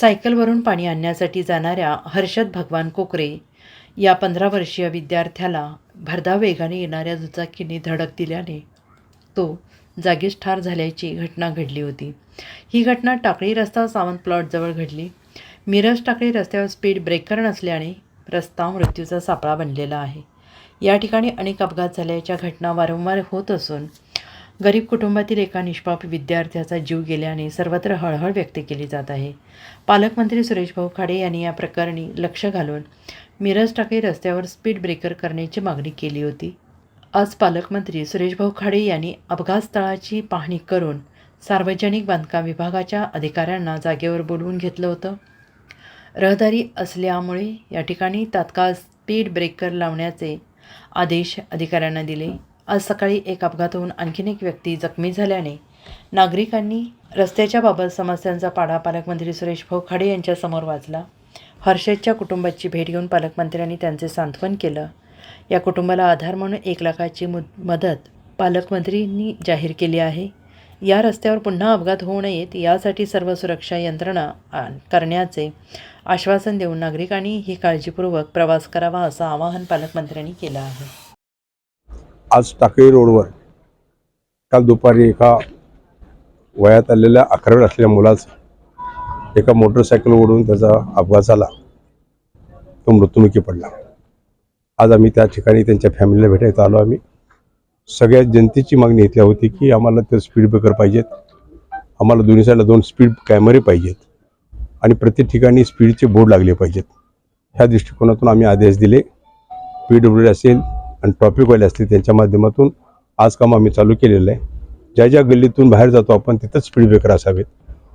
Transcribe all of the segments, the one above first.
सायकलवरून पाणी आणण्यासाठी जाणाऱ्या हर्षद भगवान कोकरे या पंधरा वर्षीय विद्यार्थ्याला भरधाव वेगाने येणाऱ्या दुचाकीने धडक दिल्याने तो जागीच ठार झाल्याची घटना घडली होती. ही घटना टाकळी रस्ता सावंत प्लॉटजवळ घडली. मिरज टाकळी रस्त्यावर स्पीड ब्रेकर नसल्याने रस्ता मृत्यूचा सापळा बनलेला आहे. या ठिकाणी अनेक अपघात झाल्याच्या घटना वारंवार होत असून गरीब कुटुंबातील एका निष्पाप विद्यार्थ्याचा जीव गेल्याने सर्वत्र हळहळ व्यक्त केली जात आहे. पालकमंत्री सुरेश भाऊ खाडे यांनी या प्रकरणी लक्ष घालून मिरज टाके रस्त्यावर स्पीड ब्रेकर करण्याची मागणी केली होती. आज पालकमंत्री सुरेश भाऊ खाडे यांनी अपघातस्थळाची पाहणी करून सार्वजनिक बांधकाम विभागाच्या अधिकाऱ्यांना जागेवर बोलवून घेतलं होतं. रहदारी असल्यामुळे या ठिकाणी तात्काळ स्पीड ब्रेकर लावण्याचे आदेश अधिकाऱ्यांना दिले. आज सकाळी एक अपघात होऊन आणखीन एक व्यक्ती जखमी झाल्याने नागरिकांनी रस्त्याच्या बाबत समस्यांचा पाडा पालकमंत्री सुरेश भाऊ खाडे यांच्यासमोर वाचला. हर्षदच्या कुटुंबाची भेट घेऊन पालकमंत्र्यांनी त्यांचे सांत्वन केलं. या कुटुंबाला आधार म्हणून एक लाखाची मु मदत पालकमंत्रींनी जाहीर केली आहे. या रस्त्यावर पुन्हा अपघात होऊ नयेत यासाठी सर्व सुरक्षा यंत्रणा करण्याचे आश्वासन देऊन नागरिकांनी ही काळजीपूर्वक प्रवास करावा असं आवाहन पालकमंत्र्यांनी केलं आहे. आज टाकळी रोडवर काल दुपारी एका वयात आलेल्या अकरावीत असलेल्या मुलाचा एका मोटरसायकल ओढून त्याचा अपघात झाला. तो मृत्युमुखी पडला. आज आम्ही त्या ठिकाणी त्यांच्या फॅमिलीला भेटायला आलो. आम्ही सगळ्या जनतेची मागणी इथल्या होती की आम्हाला ते स्पीड ब्रेकर पाहिजेत. आम्हाला दोन्ही साईडला दोन स्पीड कॅमेरे पाहिजेत आणि प्रत्येक ठिकाणी स्पीडचे बोर्ड लागले पाहिजेत. ह्या दृष्टिकोनातून आम्ही आदेश दिले. पी डब्ल्यू असेल आणि ट्रॉफिकवाले असतील त्यांच्या माध्यमातून आज काम आम्ही चालू केलेलं आहे. ज्या ज्या गल्लीतून बाहेर जातो आपण तिथंच स्पीड ब्रेकर असावेत.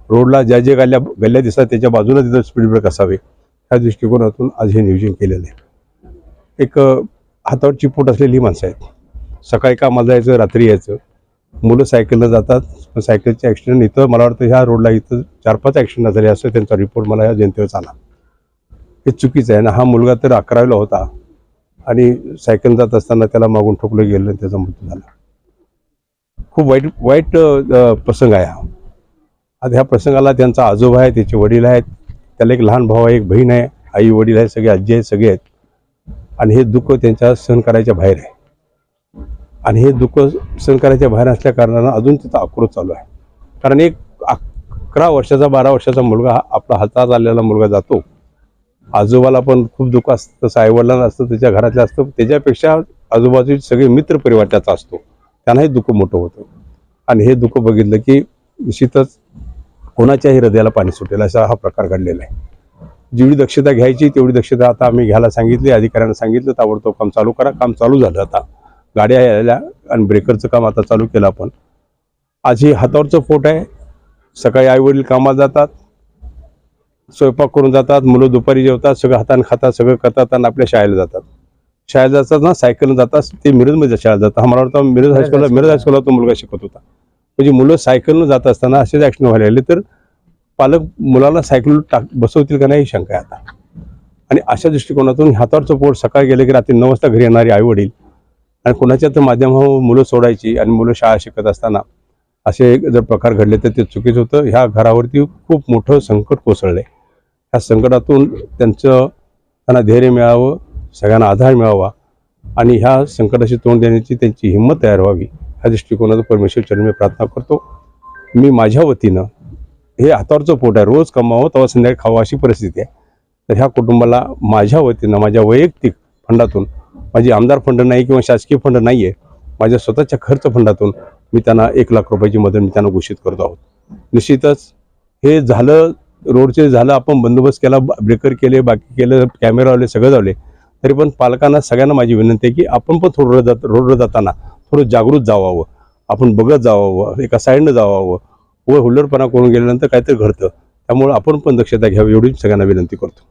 रोडला ज्या ज्या गल्ल्या गल्ल्या दिसतात त्याच्या बाजूला तिथं स्पीड ब्रेक असावे. ह्या दृष्टिकोनातून आज हे नियोजन केलेलं आहे. एक हातावर चिपूट असलेली माणसं आहेत. सकाळी कामाला जायचं रात्री यायचं. मुलं सायकलनं जातात पण सायकलचे ॲक्सिडेंट इथं मला वाटतं ह्या रोडला इथं चार पाच ॲक्सिडेंट झाले असं त्यांचा रिपोर्ट मला या जनतेवर आला. हे चुकीचं आहे ना हा मुलगा तर अकरावीला होता. आणि सायकल जात असताना त्याला मागून ठोकलं गेलं आणि त्याचा मृत्यू झाला. खूप वाईट वाईट प्रसंग आहे हा. आता ह्या प्रसंगाला त्यांचा आजोबा आहे त्याचे वडील आहेत त्याला एक लहान भाऊ आहे एक बहीण आहे आई वडील आहे सगळे आजी आहेत सगळे आहेत. आणि हे दुःख त्यांच्या सहन करायच्या बाहेर आहे. आणि हे दुःख सहन करायच्या बाहेर असल्या कारणानं अजून त्याचा आक्रोश चालू आहे. कारण एक अकरा वर्षाचा बारा वर्षाचा मुलगा हा आपला हातात आलेला मुलगा जातो. आजोबाला पण खूप दुःख असतं तसं आईवडिलांना असतं त्याच्या घरातलं असतं. त्याच्यापेक्षा आजूबाजूचे सगळे मित्र परिवार त्याचा असतो. त्यांनाही दुःख मोठं होतं. आणि हे दुःख बघितलं की निश्चितच कोणाच्याही हृदयाला पाणी सुटेल असा हा प्रकार घडलेला आहे. जेवढी दक्षता घ्यायची तेवढी दक्षता आता आम्ही घ्यायला सांगितली अधिकाऱ्यांना सांगितलं ताबडतोब काम चालू करा. काम चालू झालं आता. गाड्या यायला आणि ब्रेकरचं काम आता चालू केलं आपण. आज ही हातावरचं फोट आहे. सकाळी आईवडील कामाला जातात. स्वयंपाक करून जातात मुलं दुपारी जेवतात सगळं हाताने खातात सगळं करतात आणि आपल्या शाळेला जातात. शाळेत जातात ना सायकलनं जातात ते मिरजमध्ये शाळेत जातात. मला वाटतं मिरज हायस्कूलला मिरज हायस्कूलला तो मुलगा शिकत होता. म्हणजे मुलं सायकलनं जात असताना असेच ॲक्सिडेंट व्हायला लागले तर पालक मुलाला सायकल टाक बसवतील का नाही ही शंका आहे आता. आणि अशा दृष्टिकोनातून हातावरचं पोट सकाळी गेले की रात्री नऊ वाजता घरी येणारे आईवडील आणि कोणाच्या तर माध्यमावर मुलं सोडायची आणि मुलं शाळा शिकत असताना असे जर प्रकार घडले तर ते चुकीचं होतं. ह्या घरावरती खूप मोठं संकट कोसळलं आहे ह्या संकटातून त्यांचं त्यांना धैर्य मिळावं सगळ्यांना आधार मिळावा आणि ह्या संकटाशी तोंड देण्याची त्यांची हिंमत तयार व्हावी ह्या दृष्टिकोनातून परमेश्वर चरणी मी प्रार्थना करतो. मी माझ्या वतीनं हे हातावरचं पोट आहे रोज कमावं तेव्हा संध्याकाळी खावं अशी परिस्थिती आहे. तर ह्या कुटुंबाला माझ्या वतीनं माझ्या वैयक्तिक फंडातून माझी आमदार फंड नाही किंवा शासकीय फंड नाही आहे माझ्या स्वतःच्या खर्च फंडातून मी त्यांना एक लाख रुपयाची मदत मी त्यांना घोषित करत आहोत. निश्चितच हे झालं रोडचे झालं आपण बंदोबस्त केला ब्रेकर केले बाकी केलं कॅमेरा लावले सगळं लावले. तरी पण पालकांना सगळ्यांना माझी विनंती आहे की आपण पण थोडं जात रोडवर जाताना थोडं जागृत जावावं. आपण बघत जावावं एका साईडनं जावावं. व हुल्लडपणा करून गेल्यानंतर काहीतरी घडतं. त्यामुळे आपण पण दक्षता घ्यावी एवढी सगळ्यांना विनंती करतो.